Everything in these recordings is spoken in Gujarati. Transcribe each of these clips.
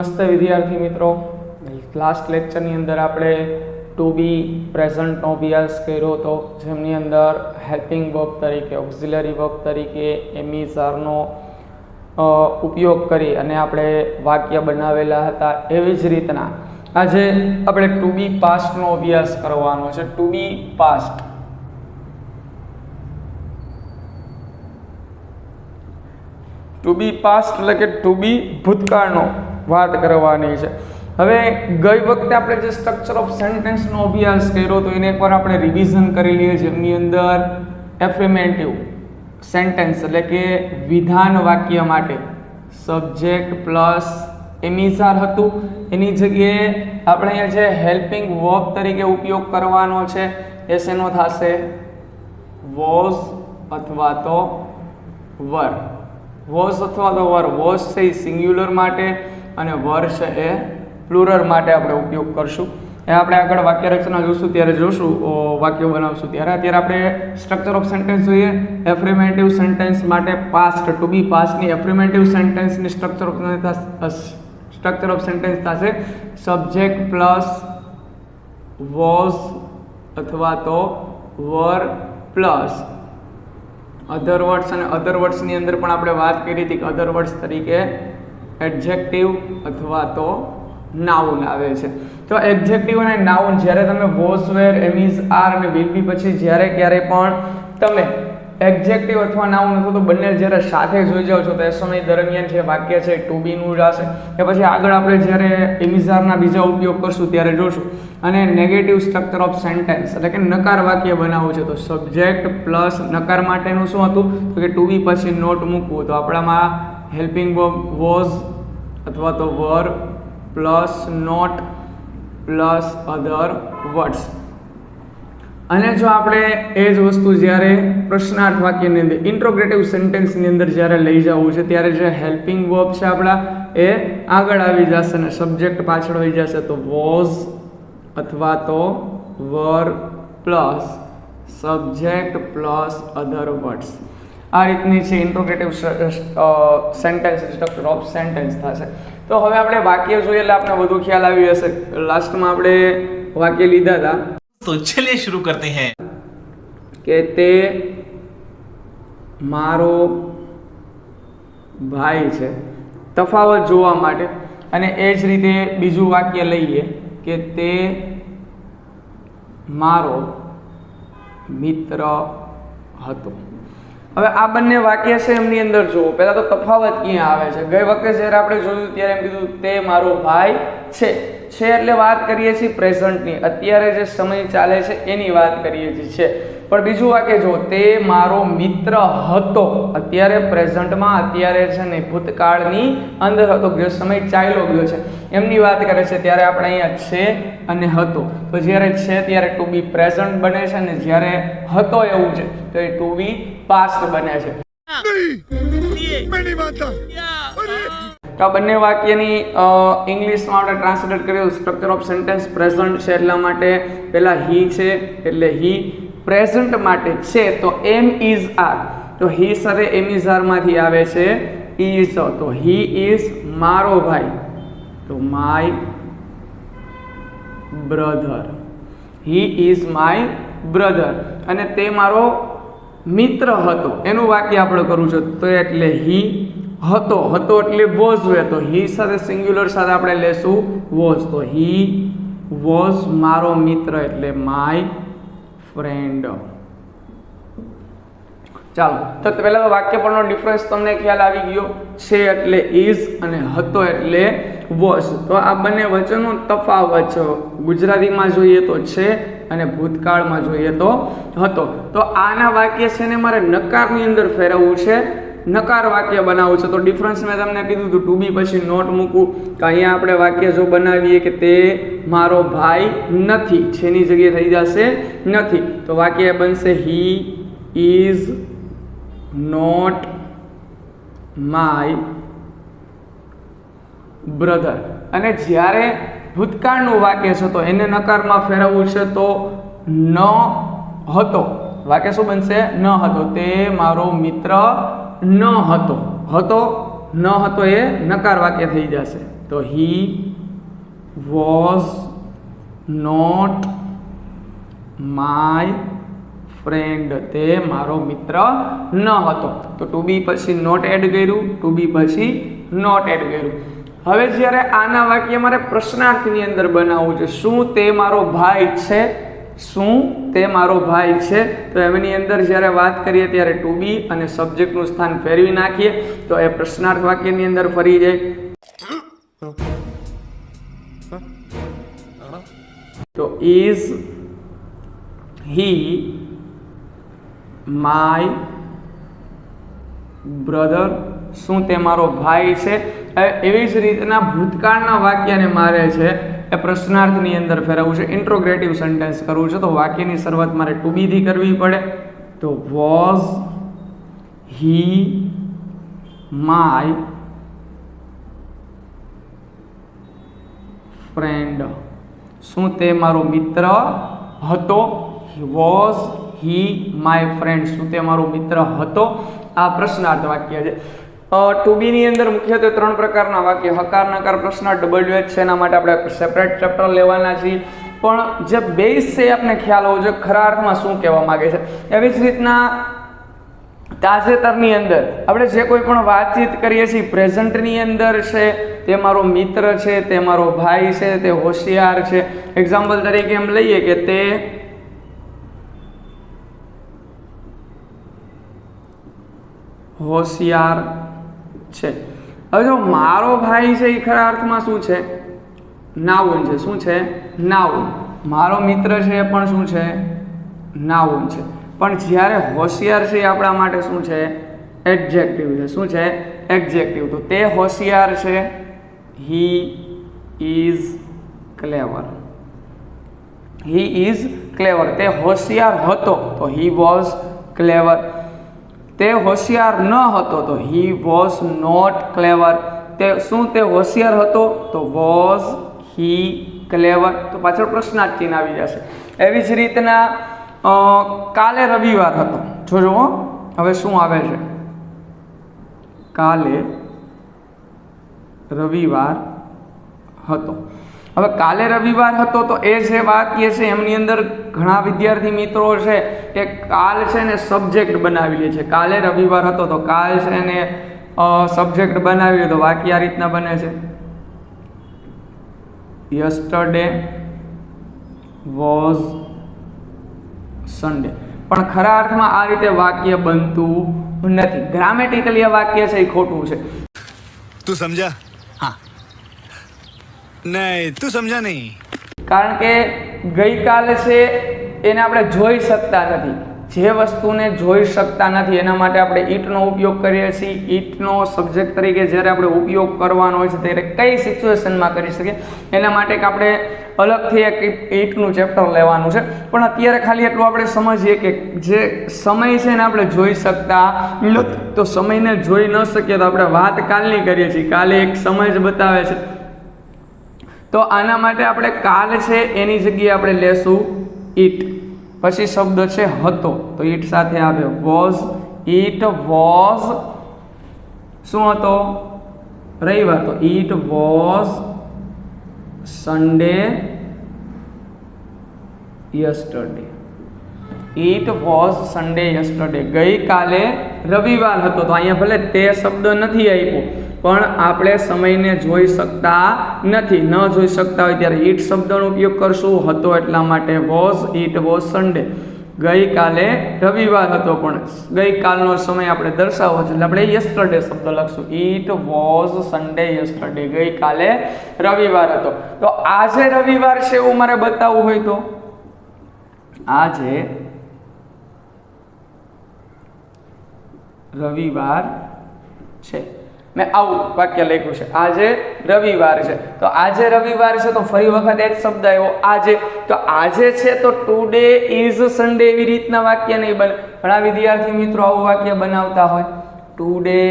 નમસ્તે વિદ્યાર્થી મિત્રો. લાસ્ટ લેક્ચરની અંદર આપણે ટુ બી પ્રેઝન્ટનો અભ્યાસ કર્યો હતો જેમની અંદર હેલ્પિંગ વર્બ તરીકે ઓક્ઝિલરી વર્બ તરીકે એમીઝારનો ઉપયોગ કરી અને આપણે વાક્ય બનાવેલા હતા એવી જ રીતના. આજે આપણે ટુ બી પાસ્ટનો અભ્યાસ કરવાનો છે. To be past to be past એટલે કે ટુ બી ભૂતકાળનો. વાત કરવાની છે. હવે ગઈ વખતે આપણે જે સ્ટ્રક્ચર ઓફ સેન્ટેન્સનો અભ્યાસ કર્યો તો એને એકવાર આપણે રિવિઝન કરી લઈએ જેમની અંદર એફેમેન્ટિવ સેન્ટેન્સ એટલે કે વિધાન વાક્ય માટે સબ્જેક્ટ પ્લસ એમિઝાર હતું. એની જગ્યાએ આપણે અહીંયા જે હેલ્પિંગ વર્બ તરીકે ઉપયોગ કરવાનો છે, એ શેનો થશે? વોઝ અથવા તો વર વોઝ અથવા તો વર વોઝ છે સિંગ્યુલર માટે. અને વર્ષ એ પ્લુરર માટે આપણે ઉપયોગ કરશું. એ આપણે આગળ વાક્ય રચના જોશું, ત્યારે જોશું વાક્યો બનાવશું. ત્યારે અત્યારે આપણે સ્ટ્રક્ચર ઓફ સેન્ટેન્સ જોઈએ. એફ્રિમેન્ટિવ સેન્ટેન્સ માટે પાસ્ટ ટુ બી પાસ્ટની affirmative સેન્ટેન્સની structure of structure of sentence થશે સબ્જેક્ટ પ્લસ વોઝ અથવા તો વર પ્લસ અધર વર્ડ્સ અને અધર વર્ડ્સની અંદર પણ આપણે વાત કરી હતી કે અધર વર્ડ્સ તરીકે એડજેક્ટિવ અથવા તો નાઉન આવે છે. તો એડજેક્ટિવ અને નાઉન જ્યારે તમે was were am is are અને વિલ બી પછી જ્યારે ક્યારે પણ તમે એક્ઝેક્ટિવ અથવા નાઉન અથવા તો બંને જ્યારે સાથે જોઈ જાઓ છો, તો એ સમય દરમિયાન જે વાક્ય છે ટુ બીનું જશે કે પછી આગળ આપણે જ્યારે એમિઝારના બીજા ઉપયોગ કરશું ત્યારે જોશું. અને નેગેટિવ સ્ટ્રક્ચર ઓફ સેન્ટેન્સ એટલે કે નકાર વાક્ય બનાવવું છે, તો સબ્જેક્ટ પ્લસ નકાર માટેનું શું હતું? તો કે ટુ બી પછી નોટ મૂકવું. તો આપણામાં હેલ્પિંગ વોઝ અથવા તો were plus not plus other words અને જો આપણે એ જ વસ્તુ જ્યારે પ્રશ્નાર્થ વાક્યની અંદર ઇન્ટ્રોગ્રેટિવ સેન્ટેન્સની અંદર જ્યારે લઈ જવું છે, ત્યારે જે હેલ્પિંગ વર્બ છે આપણા, એ આગળ આવી જશે અને સબ્જેક્ટ પાછળ હોઈ જશે. તો વોઝ અથવા તો were plus subject plus other words આ રીતની છે interrogative sentence structure of sentence થશે. તો હવે આપણે વાક્ય જોઈએ એટલે આપણે વધુ ખ્યાલ આવી હશે લાસ્ટમાં આપણે વાક્ય લીધા હતા. તો ચલિએ શરૂ કરતે હે. કે તે મારો ભાઈ છે. તફાવત જોવા માટે અને એ જ રીતે બીજું વાક્ય લઈએ. કે તે મારો મિત્ર હતો. હવે આ બંને વાક્ય છે એમની અંદર જુઓ. પહેલા તો તફાવત ક્યાં આવે છે? ગઈ વખતે જ્યારે આપણે જોયું ત્યારે એમ કીધું, તે મારો ભાઈ છે. છે એટલે વાત કરીએ છીએ પ્રેઝન્ટની. અત્યારે જે સમય ચાલે છે એની વાત કરીએ છીએ છે. પણ બીજું વાક્ય જો તે મારો મિત્ર હતો. અત્યારે પ્રેઝન્ટમાં અત્યારે છે ને ભૂતકાળની અંદર હતો જે સમય ચાલ્યો ગયો છે. એમની વાત કરે છે, ત્યારે આપણે અહીંયા છે અને હતો. તો જ્યારે છે ત્યારે ટુ બી પ્રેઝન્ટ બને છે અને જ્યારે હતો એવું છે, તો એ ટુ બી પાસ્ટ બને છે. તો બંને વાક્યની ઇંગ્લિશમાં આપણે ટ્રાન્સલેટ કર્યું. સ્ટ્રક્ચર ઓફ સેન્ટેન્સ પ્રેઝન્ટ છે એટલા માટે પહેલાં હી છે, એટલે હી પ્રેઝન્ટ માટે છે, તો એમ ઇઝ આર તો હી સરે એમ ઇઝ આરમાંથી આવે છે ઇઝ તો હી ઇઝ મારો ભાઈ. તો my brother he is my brother અને તે મારો મિત્ર હતો. એનું વાક્ય આપણે કરવું છે, તો એટલે હી હતો. હતો એટલે વોઝ વે તો હી સાથે સિંગ્યુલર સાથે આપણે લેશું વોઝ તો હી વોઝ મારો મિત્ર એટલે માય ફ્રેન્ડ ચાલો, તો પહેલા તો વાક્ય પરનો ડિફરન્સ તમને ખ્યાલ આવી ગયો. છે એટલે ઇઝ અને હતો એટલે વોઝ તો આ બંને વચ્ચેનો તફાવત છે. ગુજરાતીમાં જોઈએ તો છે અને ભૂતકાળમાં જોઈએ તો હતો. તો આના વાક્ય છે ને મારે નકારની અંદર ફેરવવું છે. નકાર વાક્ય બનાવવું છે. તો ડિફરન્સ મેં તમને કીધું હતું. ટુ બી પછી નોટ મૂકવું. કે અહીંયા આપણે વાક્ય જો બનાવીએ કે તે મારો ભાઈ નથી. છેની જગ્યાએ થઈ જશે નથી. તો વાક્ય બનશે he is not my brother અને જ્યારે ભૂતકાળનું વાક્ય છે, તો એને નકારમાં ફેરવવું છે, તો ન હતો. વાક્ય શું બનશે? ન હતો. તે મારો મિત્ર ન હતો. હતો, ન હતો એ નકાર વાક્ય થઈ જશે. તો he was not my friend તે મારો મિત્ર ન હતો. તો ટુ બી પછી નોટ એડ કર્યું ટુ બી પછી નોટ એડ કર્યું. હવે જ્યારે આના વાક્ય મારે પ્રશ્નાર્થની અંદર બનાવવું છે, શું તે મારો ભાઈ છે? શું તે મારો ભાઈ છે? તો એમની અંદર જ્યારે વાત કરીએ ત્યારે ટુ બી અને સબ્જેક્ટનું સ્થાન ફેરવી નાખીએ, તો એ પ્રશ્નાર્થ વાક્યની અંદર ફરી જાય. તો ઇઝ હી માય બ્રધર શું તે મારો ભાઈ છે? એવી જ રીતના ભૂતકાળના વાક્યને મારે છે એ પ્રશ્નાર્થની અંદર ફેરવવું છે ઇન્ટ્રોગ્રેટિવ સેન્ટેન્સ કરવું છે. તો વાક્યની શરૂઆત મારે ટુ બીથી કરવી પડે. તો વોઝ હી માય ફ્રેન્ડ શું તે મારો મિત્ર હતો? વોઝ હી માય ફ્રેન્ડ શું તે મારો મિત્ર હતો? આ પ્રશ્નાર્થ વાક્ય છે. ટુ ની અંદર મુખ્યત્વે ત્રણ પ્રકારના વાક્ય. હકાર, નકાર પ્રશ્ન ડબલ્યુ એચ છે એના માટે આપણે સેપરેટ ચેપ્ટર લેવાના છીએ. પણ જે બેઝ છે આપણે ખ્યાલ હોવો જોઈએ, ખરા અર્થમાં શું કહેવા માંગે છે? એવી જ રીતના તાજેતરની અંદર આપણે જે કોઈ પણ વાતચીત કરીએ છીએ, પ્રેઝન્ટની અંદર છે, તે મારો મિત્ર છે, તે મારો ભાઈ છે, તે હોશિયાર છે. એક્ઝામ્પલ તરીકે એમ લઈએ કે તે હોશિયાર છે. હવે જો મારો ભાઈ છે એ ખરા અર્થમાં શું છે? નાઉન છે. શું છે? નાઉન. મારો મિત્ર છે એ પણ શું છે? નાઉન છે. પણ જ્યારે હોશિયાર છે એ આપણા માટે શું છે? એડજેક્ટિવ છે. શું છે? એડજેક્ટિવ. તો તે હોશિયાર છે. He is clever. He is clever. તે હોશિયાર હતો. તો હી વોઝ ક્લેવર. તે હોશિયાર ન હતો તો હી વોઝ નોટ ક્લેવર તે શું તે હોશિયાર હતો તો વોઝ હી ક્લેવર તો પાછળ પ્રશ્નાર્થ ચિહ્ન આવી જશે. એવી જ રીતના કાલે રવિવાર હતો. જોજો. હવે શું આવે છે? કાલે રવિવાર હતો. હવે કાલે રવિવાર હતો તો એ જે વાક્ય છે એમની અંદર ઘણા વિદ્યાર્થી મિત્રો છે કે કાલ છે ને સબ્જેક્ટ બનાવી લે છે. કાલે રવિવાર હતો તો કાલ છે ને સબ્જેક્ટ બનાવી તો વાક્ય આ રીતના બને છે. યસ્ટરડે વોઝ સન્ડે પણ ખરા અર્થમાં આ રીતે વાક્ય બનતું નથી. ગ્રામેટિકલી આ વાક્ય છે એ ખોટું છે. તું સમજા? હા. નહીં, તું સમજા નહીં. કારણ કે ગઈકાલે છે એને આપણે જોઈ શકતા નથી. જે વસ્તુને જોઈ શકતા નથી, એના માટે આપણે ઈટનો ઉપયોગ કરીએ છીએ. ઈટનો સબ્જેક્ટ તરીકે જ્યારે આપણે ઉપયોગ કરવાનો હોય છે, ત્યારે કઈ સિચ્યુએશનમાં કરી શકીએ? એના માટે કે આપણે અલગથી એક ઈટનું ચેપ્ટર લેવાનું છે. પણ અત્યારે ખાલી એટલું આપણે સમજીએ કે જે સમય છે એને આપણે જોઈ શકતા નથી. તો સમયને જોઈ ન શકીએ તો આપણે વાત કાલની કરીએ છીએ. કાલે એક સમય જ બતાવે છે. તો આના માટે આપણે કાલ છે, એની જગ્યાએ આપણે લેશું ઈટ. પછી શબ્દ છે હતો. તો ઈટ સાથે આવે વોઝ ઈટ વોઝ શું હતો? રવિવાર તો it was Sunday yesterday it was Sunday yesterday ગઈકાલે રવિવાર હતો. તો અહીંયા ભલે તે શબ્દ નથી આપ્યો. પણ આપણે સમયને જોઈ શકતા નથી. ન જોઈ શકતા હોય ત્યારે ઈટ શબ્દનો ઉપયોગ કરશું. હતો એટલા માટે વોઝ ઈટ વોઝ સન્ડે ગઈકાલે રવિવાર હતો પણ ગઈકાલનો સમય આપણે દર્શાવવો છે. એટલે આપણે યસ્ટરડે શબ્દ લખશું. ઈટ વોઝ સન્ડે યસ્ટરડે ગઈકાલે રવિવાર હતો. તો આજે રવિવાર છે એવું મારે બતાવવું હોય તો? આજે રવિવાર છે. મેં આવું વાક્ય લખ્યું છે. આજે રવિવાર છે. તો આજે રવિવાર છે તો ફરી વખત એ જ શબ્દ આવ્યો, આજે. તો આજે છે તો ટુડે ઇઝ સન્ડે એવી રીતના વાક્ય નહીં બને. ઘણા વિદ્યાર્થી મિત્રો આવું વાક્ય બનાવતા હોય. ટુડે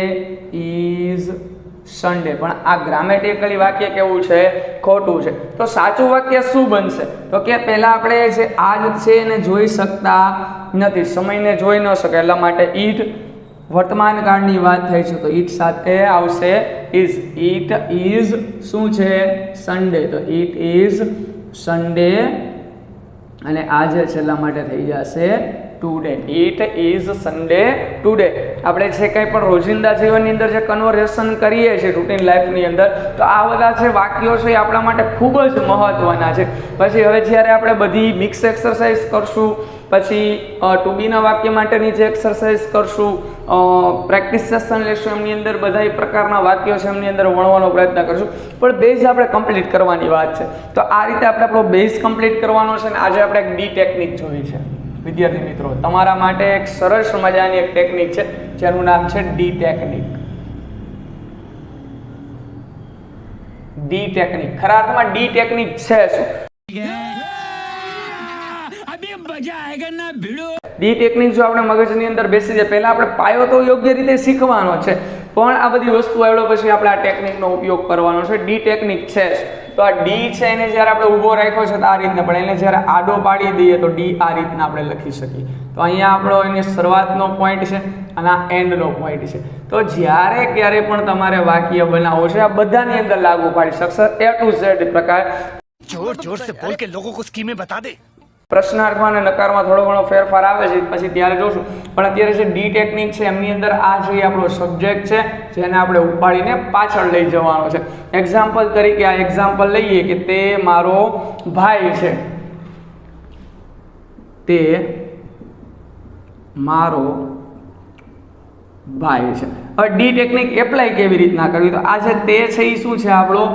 ઇઝ સન્ડે પણ આ ગ્રામેટિકલી વાક્ય કેવું છે? ખોટું છે. તો સાચું વાક્ય શું બનશે? તો કે પહેલા આપણે જે આજ છે એને જોઈ શકતા નથી. સમયને જોઈ ન શકે એટલા માટે ઈટ વર્તમાન કાળની વાત થઈ છે, તો ઈટ સાથે આવશે ઇઝ ઇટ ઇઝ શું છે? સન્ડે તો ઇટ ઇઝ સન્ડે અને આજે છેલ્લા માટે થઈ જશે today it is Sunday today આપણે જે કંઈ પણ રોજિંદા જીવનની અંદર જે કન્વર્ઝેશન કરીએ છીએ રૂટીન લાઈફની અંદર, તો આ બધા જે વાક્યો છે એ આપણા માટે ખૂબ જ મહત્વના છે. પછી હવે જ્યારે આપણે બધી મિક્સ એક્સરસાઇઝ કરશું, પછી ટુ વાક્ય માટેની જે એક્સરસાઇઝ કરશું પ્રેક્ટિસ સેશન લેશું, એમની અંદર બધા પ્રકારના વાક્યો છે, એમની અંદર વણવાનો પ્રયત્ન કરશું. પણ બેઝ આપણે કમ્પ્લીટ કરવાની વાત છે. તો આ રીતે આપણે આપણો બેઝ કમ્પ્લીટ કરવાનો છે ને આજે આપણે એક ડી ટેકનિક જોઈ છે. વિદ્યાર્થી મિત્રો, તમારા માટે એક સરસ મજાની એક ટેકનિક છે, જેનું નામ છે ડી ટેકનિક ડી ટેકનિક ખરા અર્થમાં ડી ટેકનિક છે શું? ડી ટેકનિક જો આપણે મગજની અંદર બેસી જાય પહેલા આપણે પાયો તો યોગ્ય રીતે શીખવાનો છે પણ આ બધી વસ્તુ આવ્યો પછી આપણે આ ટેકનિકનો ઉપયોગ કરવાનો છે ડી ટેકનિક છે જ. તો આ ડી છે એને જ્યારે આપણે ઊભો રાખ્યો છે તો આ રીતના પણ એને જ્યારે આડો પાડી દઈએ તો ડી આ રીતના આપણે લખી શકીએ તો અહીંયા આપણો એની શરૂઆતનો પોઈન્ટ છે અને આ એન્ડનો પોઈન્ટ છે તો જ્યારે ક્યારે પણ તમારે વાક્ય બનાવવો છે આ બધાની અંદર લાગુ પાડી શકશે એ ટુ ઝેડ પ્રકાર जोर जोर से बोल के लोगों को स्कीमें बता दे પ્રશ્નાર્થમાં અને નકારમાં થોડો ઘણો ફેરફાર આવે છે, પછી ત્યારે જોશું. પણ અત્યારે જે ડી ટેકનિક છે, એમની અંદર આ જે આપણો સબ્જેક્ટ છે, જેને આપણે ઉપાડીને પાછળ લઈ જવાનો છે. એક્ઝામ્પલ તરીકે આ એક્ઝામ્પલ લઈએ કે તે મારો ભાઈ છે. તે મારો ભાઈ છે. હવે ડી ટેકનિક એપ્લાય કેવી રીતના કરવી? તો આ જે તે છે એ શું છે આપણો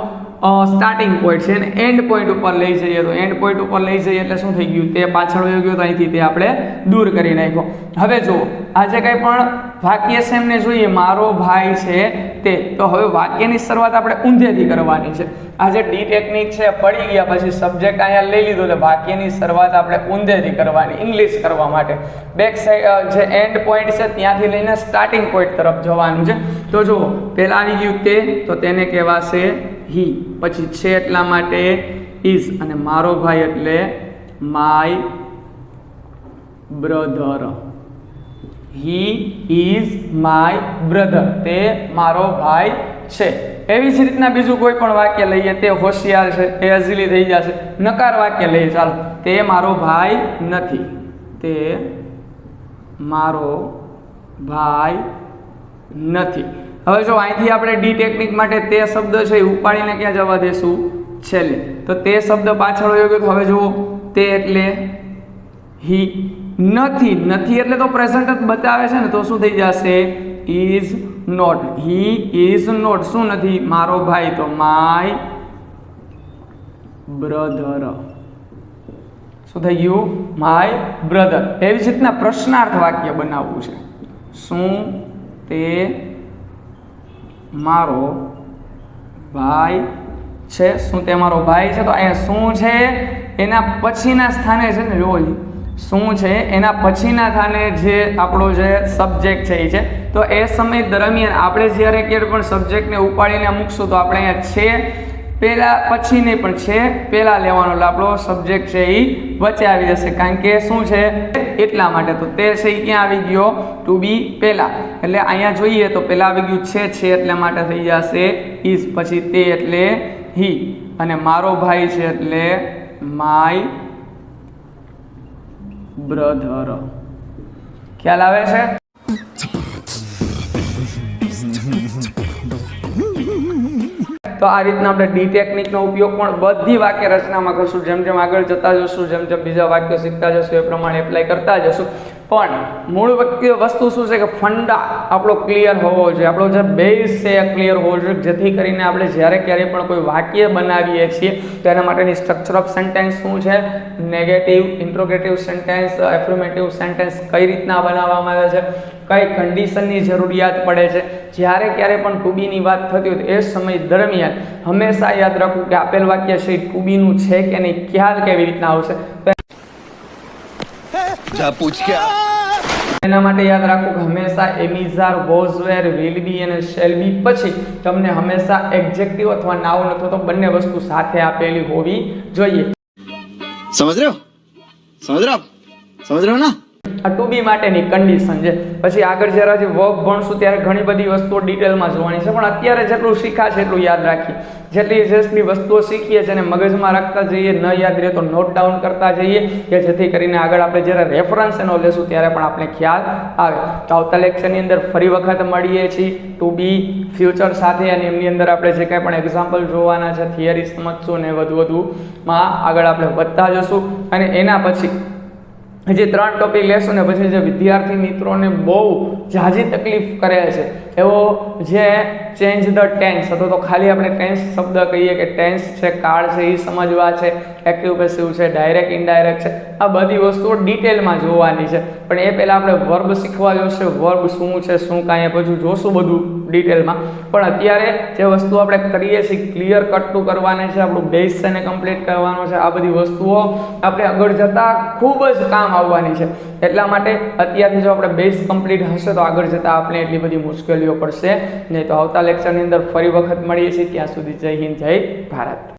સ્ટાર્ટિંગ પોઈન્ટ છે અને એન્ડ પોઈન્ટ ઉપર લઈ જઈએ તો એન્ડ પોઈન્ટ ઉપર લઈ જઈએ એટલે શું થઈ ગયું? તે પાછળ વયો ગયો તો અહીંથી તે આપણે દૂર કરી નાખ્યો. હવે જુઓ, આજે કંઈ પણ વાક્ય છે એમને જોઈએ, મારો ભાઈ છે તે. તો હવે વાક્યની શરૂઆત આપણે ઊંધેથી કરવાની છે. આ જે ડી ટેકનિક છે, પડી ગયા પછી સબ્જેક્ટ અહીંયા લઈ લીધો એટલે વાક્યની શરૂઆત આપણે ઊંધેથી કરવાની ઇંગ્લિશ કરવા માટે. બેક સાઈડ જે એન્ડ પોઈન્ટ છે ત્યાંથી લઈને સ્ટાર્ટિંગ પોઈન્ટ તરફ જવાનું છે. તો જુઓ, પહેલાં આવી ગયું તે, તો તેને કહેવાશે હી. પછી છે એટલા માટે ઇઝ અને મારો ભાઈ એટલે my brother. He is my brother. તે મારો ભાઈ છે. એવી જ રીતના બીજું કોઈ પણ વાક્ય લઈએ, તે હોશિયાર છે, એ અઝીલી થઈ જશે. નકાર વાક્ય લઈએ, ચાલો. તે મારો ભાઈ નથી. તે મારો ભાઈ નથી. હવે જો અહીંથી આપણે ડી ટેકનિક માટે તે શબ્દ છે એ ઉપાડીને ક્યાં જવા દેશું? છેલ્લે. તો તે શબ્દ પાછળ હોય ગયો હવે જુઓ, તે એટલે હી નથી. નથી એટલે તો પ્રેઝન્ટ જ બતાવે છે ને, તો શું થઈ જશે? Is not he is not શું નથી? મારો ભાઈ તો માય બ્રધર શું થઈ ગયું? માય બ્રધર એવી જ રીતના પ્રશ્નાર્થ વાક્ય બનાવવું છે. શું? તે મારો ભાઈ છે. શું તે મારો ભાઈ છે? તો અહીંયા શું છે? એના પછીના સ્થાને છે ને જોવો શું છે? એના પછીના સ્થાને જે આપણો જે સબ્જેક્ટ છે એ છે. તો એ સમય દરમિયાન આપણે જ્યારે ક્યારે પણ સબ્જેક્ટને ઉપાડીને મૂકશું, તો આપણે અહીંયા છે. પહેલાં પછી નહીં પણ છે. પહેલાં લેવાનો એટલે આપણો સબ્જેક્ટ છે એ વચ્ચે આવી જશે. કારણ કે શું છે? એટલા માટે તો તે છે એ ક્યાં આવી ગયો? ટુ બી પહેલાં એટલે અહીંયા જોઈએ તો પહેલાં આવી ગયું છે છે એટલે માટે થઈ જશે ઇઝ પછી તે એટલે હી. અને મારો ભાઈ છે એટલે માય બ્રધર. ખ્યાલ આવે છે? તો આ રીતના આપણે ડી ટેકનિકનો ઉપયોગ પણ બધી વાક્ય રચનામાં કરશું. જેમ જેમ આગળ જતા જશું, જેમ જેમ બીજા વાક્યો શીખતા જશું, એ પ્રમાણે એપ્લાય કરતા જશું. પણ મૂળ વસ્તુ શું છે કે ફંડા આપણો ક્લિયર હોવો જોઈએ. આપણો જે બેઝ છે એ ક્લિયર હોવો જોઈએ. જેથી કરીને આપણે જ્યારે ક્યારેય પણ કોઈ વાક્ય બનાવીએ છીએ, તો એના માટેની સ્ટ્રક્ચર ઓફ સેન્ટેન્સ શું છે? Negative interrogative sentence affirmative sentence કઈ રીતના બનાવવામાં આવે છે? કઈ કન્ડિશનની જરૂરિયાત પડે છે? જ્યારે ક્યારે પણ ટુબીની વાત થતી હોય તો એ સમય દરમિયાન હંમેશા યાદ રાખવું કે આપેલ વાક્ય છે ટુબીનું છે કે નહીં, ખ્યાલ કેવી રીતના આવશે? જા એના માટે યાદ રાખો કે હંમેશા એમિઝાર વોઝવેર વિલ બી અને શેલ બી પછી તમને હંમેશા એક્ઝેક્ટિવ અથવા નાઉન અથવા તો બંને વસ્તુ સાથે આપેલી હોવી જોઈએ. સમજ રહ્યો? સમજ રહ્યો સમજ રહ્યો ના? આ ટુ બી માટેની કન્ડિશન છે. પછી આગળ જ્યારે જે વર્બ ભણશું ત્યારે ઘણી બધી વસ્તુઓ ડિટેલમાં જોવાની છે. પણ અત્યારે જેટલું શીખાશે એટલું યાદ રાખીએ. જેટલી જેટલી વસ્તુઓ શીખીએ છીએ અને મગજમાં રાખતા જઈએ, ન યાદ રહે તો નોટ ડાઉન કરતા જઈએ કે જેથી કરીને આગળ આપણે જ્યારે રેફરન્સ એનો લેશું ત્યારે પણ આપણે ખ્યાલ આવે. તો આવતા લેક્ચરની અંદર ફરી વખત મળીએ છીએ. ટુ બી ફ્યુચર સાથે અને એમની અંદર આપણે જે કાંઈ પણ એક્ઝામ્પલ જોવાના છે થિયરી સમજશું ને વધુ વધુમાં આગળ આપણે વધતા જશું. અને એના પછી હજી ત્રણ ટોપિક લેશું ને પછી જે વિદ્યાર્થી મિત્રોને બહુ ઝાઝી તકલીફ કરે છે એવો જે ચેન્જ ધ ટેન્સ અથવા તો ખાલી આપણે ટેન્સ શબ્દ કહીએ કે ટેન્સ છે, કાળ છે એ સમજવા છે એક્ટિવ પેસિવ છે ડાયરેક્ટ ઇનડાયરેક્ટ છે. આ બધી વસ્તુઓ ડિટેલમાં જોવાની છે. પણ એ પહેલાં આપણે વર્બ શીખવા જોશે. વર્બ શું છે, શું કાંઈ, બધું જોશું બધું ડિટેલમાં પણ અત્યારે જે વસ્તુ આપણે કરીએ છીએ ક્લિયર કટનું કરવાની છે, આપણું બેઝ છે ને કમ્પ્લીટ કરવાનો છે, આ બધી વસ્તુઓ આપણે આગળ જતાં ખૂબ જ કામ આવવાની છે. એટલા માટે અત્યારથી જો આપણે બેઝ કમ્પ્લીટ હશે, તો આગળ જતાં આપણે એટલી બધી મુશ્કેલીઓ પડશે. નહીં તો આવતા લેક્ચરની અંદર ફરી વખત મળીએ છીએ. ત્યાં સુધી જય હિન્દ, જય ભારત.